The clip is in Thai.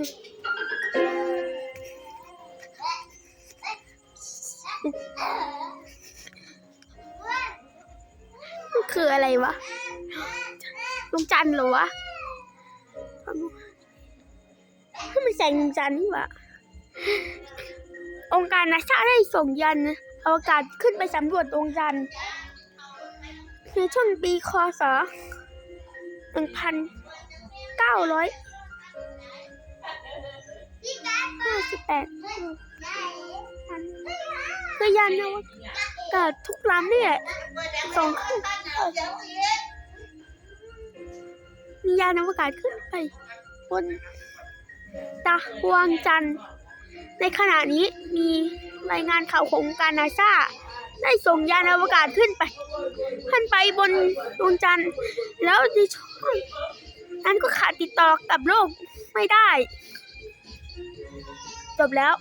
คืออะไรวะดวงจันทร์เหรอวะทำไมแสงดวงจันทร์นี่วะองค์การนาชาได้ส่งยานอวกาศขึ้นไปสำรวจดวงจันทร์ในช่วงปีคศ 1900 แปดคือยานอวกาศทุกลำเนี่ยส่งขึ้นมียานอวกาศขึ้นไปบนดาวงจันทร์ ในขณะนี้มีรายงานข่าวของการนาซาได้ส่งยานอวกาศขึ้นไป ขึ้นไปบนดวงจันทร์ แล้วในช่วงนั้นก็ขาดติดต่อกับโลกไม่ได้ จบแล้ว